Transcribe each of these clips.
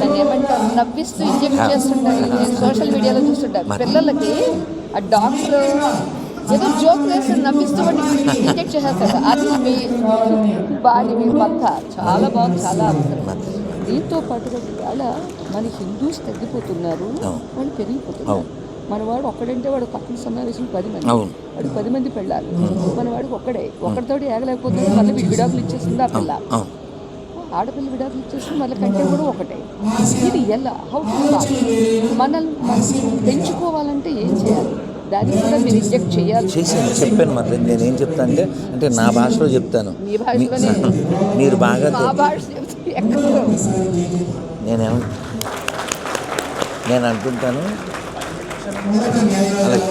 దాన్ని ఏమంటారు నవ్విస్తూ ఇంజెక్ట్ చేస్తుంటారు? నేను సోషల్ మీడియాలో చూస్తుంటాను పిల్లలకి ఆ డాక్టర్ ఏదో జోక్ వేసి నవ్విస్తూ వాడిని ఇంజెక్ట్ చేసేస్తాడు అది మీ బాడీ మీ పక్క చాలా బాగుంది చాలా అవసరం దీంతో పాటుగా ఇవాళ మన హిందూస్ తగ్గిపోతున్నారు. వాళ్ళు పెరిగిపోతున్నారు. మనవాడు ఒక్కడంటే వాడు పక్కన సమావేశం పది మంది. వాడు పది మంది పెళ్ళాలి. మనవాడికి ఒక్కడే. ఒక్కడితోటి ఏగలేకపోతే మళ్ళీ వీడు విడాకులు ఇచ్చేసింది ఆ పిల్ల. ఆడపిల్ల విడాకులు ఇచ్చేసి మళ్ళీ కంటే కూడా ఒకటే. ఇది ఎలా? హౌ మనల్ని మనం పెంచుకోవాలంటే ఏం చేయాలి? దానికి కూడా మీరు ఇంజెక్ట్ చేయాలి. చేశాను చెప్పాను మరి నేనేం చెప్తాను అంటే అంటే నా భాషలో చెప్తాను. మీరు బాగా నేనేం నేను అంటుంటాను. అలాగే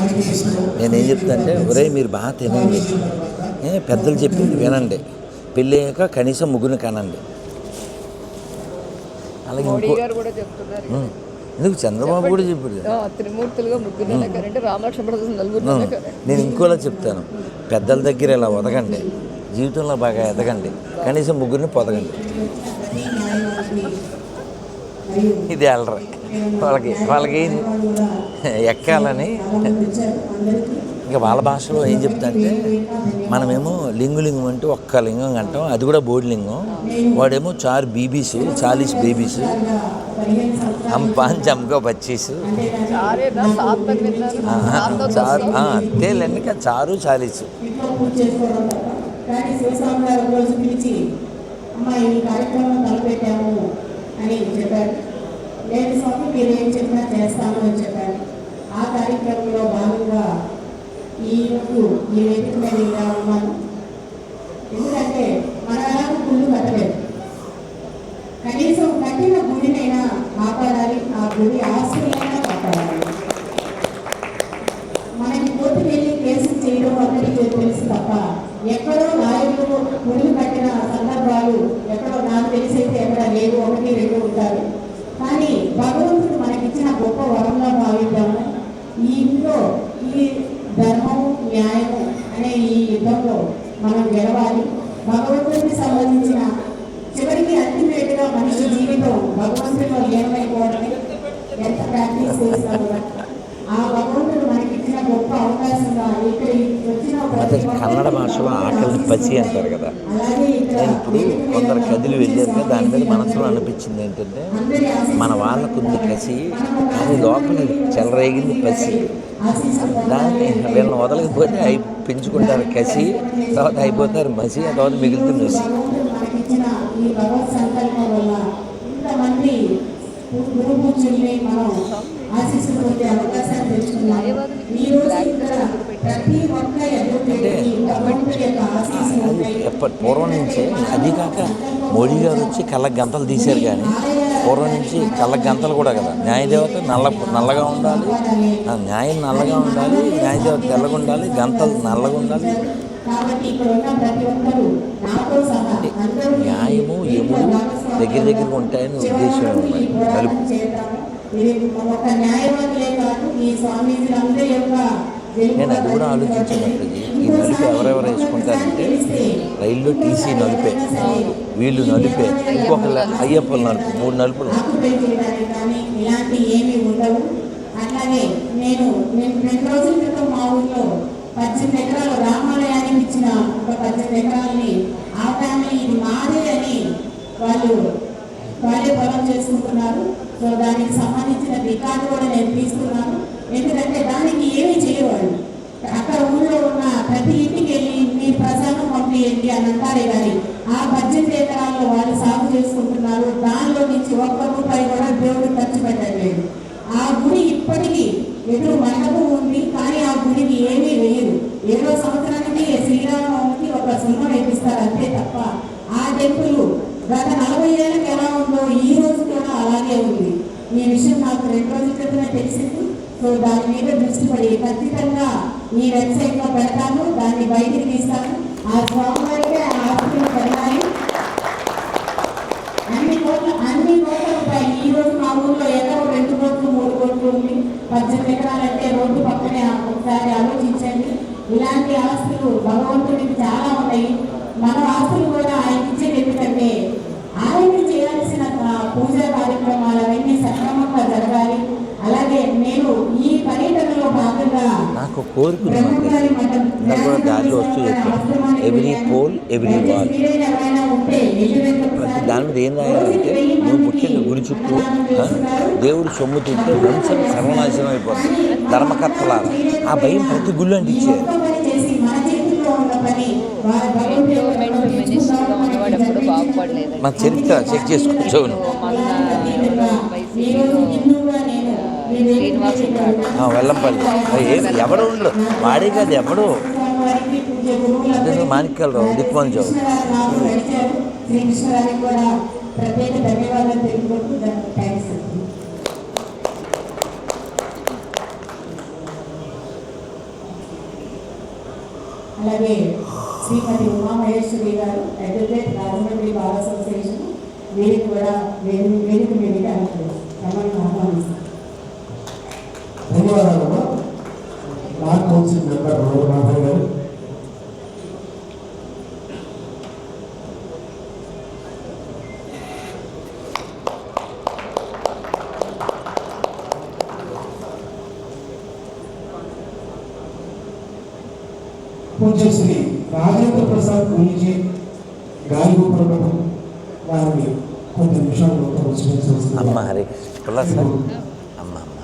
నేనేం చెప్తా అంటే ఒరే మీరు బాగా తినండి. ఏ, పెద్దలు చెప్పింది వినండి. పెళ్ళి అయ్యాక కనీసం ముగ్గురిని కనండి. అలాగే మోడీ ఇంకో గారు కూడా చెప్తున్నారు. ఎందుకు చంద్రబాబు కూడా చెప్పాడు. త్రిమూర్తులుగా ముగ్గురు. కరెంట్ నేను ఇంకోలా చెప్తాను. పెద్దల దగ్గర ఇలా ఒదగండి జీవితంలో బాగా ఎదగండి. కనీసం ముగ్గురిని పొదగండి. ఇది అలరి వాళ్ళకి వాళ్ళకి ఎక్కాలని ఇంకా వాళ్ళ భాషలో ఏం చెప్తా అంటే మనమేమో లింగు లింగం అంటే ఒక్క లింగం అంటాం అది కూడా బోర్డు లింగం వాడేమో చార్ బీబీస్ చాలీస్ బేబీస్ హమ్ పాంచ్ హమ్కో పచ్చీస్ చారు అంతేలేండి ఇంకా చారు చాలీసు. అని చెప్పారు స్వామి మీరు ఏం చెప్పినా అని చెప్పారు ఆ కార్యక్రమంలో భాగంగా ఈ రోజు ఈ వేదిక మీద ఇలా ఉన్నాను ఎందుకంటే మన ఎలాగో గుళ్ళు కట్టలేదు కనీసం కట్టిన గుడినైనా కాపాడాలి ఆ గుడి ఆస్తులైనా కాపాడాలి. మనకి కోర్టుకు వెళ్ళి కేసు చేయడం అందరికీ తెలుసు తప్ప ఎక్కడో నాయకులు గుళ్ళు కట్టిన సందర్భాలు ఎక్కడో నాకు తెలిసి అయితే ఎక్కడ లేవు ఒకటి రెండు ఉంటారు కానీ భగవంతుడు మనకిచ్చిన గొప్ప వరంగా భావిద్దాము ఈ ఇంట్లో ఈ ధర్మం న్యాయము అనే ఈ యుద్ధంలో మనం గెలవాలి భగవంతుడికి సంబంధించిన చివరికి అల్టిమేట్గా మనిషి జీవితం చేయమైపోవడం ఎంత ప్రాక్టీస్ చేస్తాము ఆ భగవంతుడు మనకి ఇచ్చిన గొప్ప అవకాశంగా ఇక్కడ వచ్చిన అదే కన్నడ భాషలో ఆకలి పసి అంటారు కదా. నేను ఇప్పుడు కొందరు కదిలి వెళ్ళారు కదా దాని మీద మనసులో అనిపించింది ఏంటంటే మన వాళ్ళకు ఉంది కసి కానీ లోపల చెలరేగింది పసి. దాన్ని వీళ్ళని వదలకపోతే అయి పెంచుకుంటారు కసి తర్వాత అయిపోతారు మసి ఆ తర్వాత మిగులుతుంది మసి మనకిచ్చిన ఈ భగవత్ సంకల్పం వల్ల ఇంతమంది గురు పూజల్ని మనం ఆశీస్సులు పొందే అవకాశాన్ని తెచ్చుకున్నాం ఈ రోజు ఇక్కడ ప్రతి ఒక్క ఎదుగుతుంది భగవంతుడి యొక్క ఆశీస్సులు అది ఉంటాయి. ఎప్పటి పూర్వం నుంచే అది కాక మోడీ గారు వచ్చి కళ్ళకి గంతలు తీశారు కానీ పూర్వం నుంచి కళ్ళకి గంతలు కూడా కదా. న్యాయదేవత నల్ల నల్లగా ఉండాలి. ఆ న్యాయం నల్లగా ఉండాలి. న్యాయదేవత తెల్లగా ఉండాలి. గంతలు నల్లగా ఉండాలి. న్యాయము యముడు దగ్గర దగ్గర ఉంటాయని ఉద్దేశం ఉన్నది నేను అది కూడా ఆలోచించినట్టు ఈ నలుపు ఎవరెవరు వేసుకుంటారంటే రైల్లో టీసీ నలిపే వీళ్ళు నలిపే ఇంకొక అయ్యప్పలు నలుపు మూడు నలుపులు. ఆక్యుపై నేను రెండు రోజుల క్రితం మా పద్దెనిమిది ఎకరాలు రామాలయానికి ఇచ్చిన ఒక పద్దెనిమిది ఎకరాలని ఆ ఫ్యామిలీ ఇది మాదే వాళ్ళు వాళ్ళే పొలం చేసుకుంటున్నారు. సో దానికి సంబంధించిన రికార్డు కూడా నేను తీసుకున్నాను. ఎందుకంటే దానికి ఏమి చేయవాళ్ళు. అక్కడ ఊళ్ళో ఉన్న ప్రతి ఇంటికి వెళ్ళి మీ ప్రసాదం పంపియండి అని అంటారే కానీ ఆ బడ్జెట్ ఎకరాల్లో వాళ్ళు సాగు చేసుకుంటున్నారు. దానిలో నుంచి ఒక్క రూపాయి కూడా దేవుడు ఖర్చు పెట్టట్లేదు. ఆ గుడి ఇప్పటికీ ఎదురు మండపం ఉంది కానీ ఆ గుడికి ఏమీ వేయరు. ఏడో సంవత్సరానికి శ్రీరామనవమికి ఒక సినిమా వేపిస్తారు అంతే తప్ప ఆ టెంపుల్ గత నలభై ఏళ్ళకి ఎలా ఉందో ఈ రోజు కూడా అలాగే ఉంది. ఈ విషయం నాకు రెండు రోజుల క్రితమే తెలిసింది. సో దాని మీద దృష్టి పడి ఖచ్చితంగా ఈ వెబ్సైట్లో పెడతాను దాన్ని బయటికి తీస్తాను. ఆ స్వామివారికే ఆ ఆస్తులు పెడతాయి అన్ని కోట్ల అన్ని కోట్ల రూపాయలు ఈ రోజు మా ఊర్లో ఏదో రెండు కోట్లు మూడు కోట్లు ఉంది. పద్దెనిమిది ఎకరాలు అంటే రోడ్డు పక్కనే ఒకసారి ఆలోచించండి. ఇలాంటి ఆస్తులు భగవంతుడికి చాలా ఉన్నాయి మన ఆస్తులు కూడా ఆయన ఇచ్చేది ఎందుకంటే ఆయన పూజా కార్యక్రమం కార్యక్రమాలు అవన్నీ సక్రమంగా జరగాలి. అలాగే నేను ఈ పర్యటనలో భాగంగా నాకు కోరిక దారిలో వస్తూ ఎవ్రీ పోల్ ఎవ్రీ వాల్ దాని మీద ఏం రాయాలంటే నువ్వు ముఖ్యంగా గుడి చుట్టూ దేవుడు సొమ్ము తింటే వంశం సర్వనాశనం అయిపోతుంది. ధర్మకర్తలారా? ఆ భయం ప్రతి గుళ్ళు బాగుపడలేదు. మన చరిత్ర చెక్ చేసుకోవచ్చు అవును. మొన్న ఈ రోజు వైసీపీలో హిందువుగా నేను మీ శ్రీనివాస్ ఉన్నాడు ఆ, వెల్లంపల్లి. ఎవడు ఉండడు వాడే కాదు ఎవడు? వారికి మాణిక్యాలరావు కూడా ప్రత్యేక ధన్యవాదాలు తెలుపుకుంటూ థ్యాంక్స్ అలాగే శ్రీమతి ఉమామహేశ్వరి గారు అడ్వకేట్ రాజమండ్రి బార్ అసోసియేషన్ వీరికి కూడా వేదిక వేదిక మీదకి పూజ్య శ్రీ రాజేంద్ర ప్రసాద్ గురించి గాలిగోపురం వారిని కొన్ని నిమిషాలు అమ్మ హరి అమ్మ అమ్మ.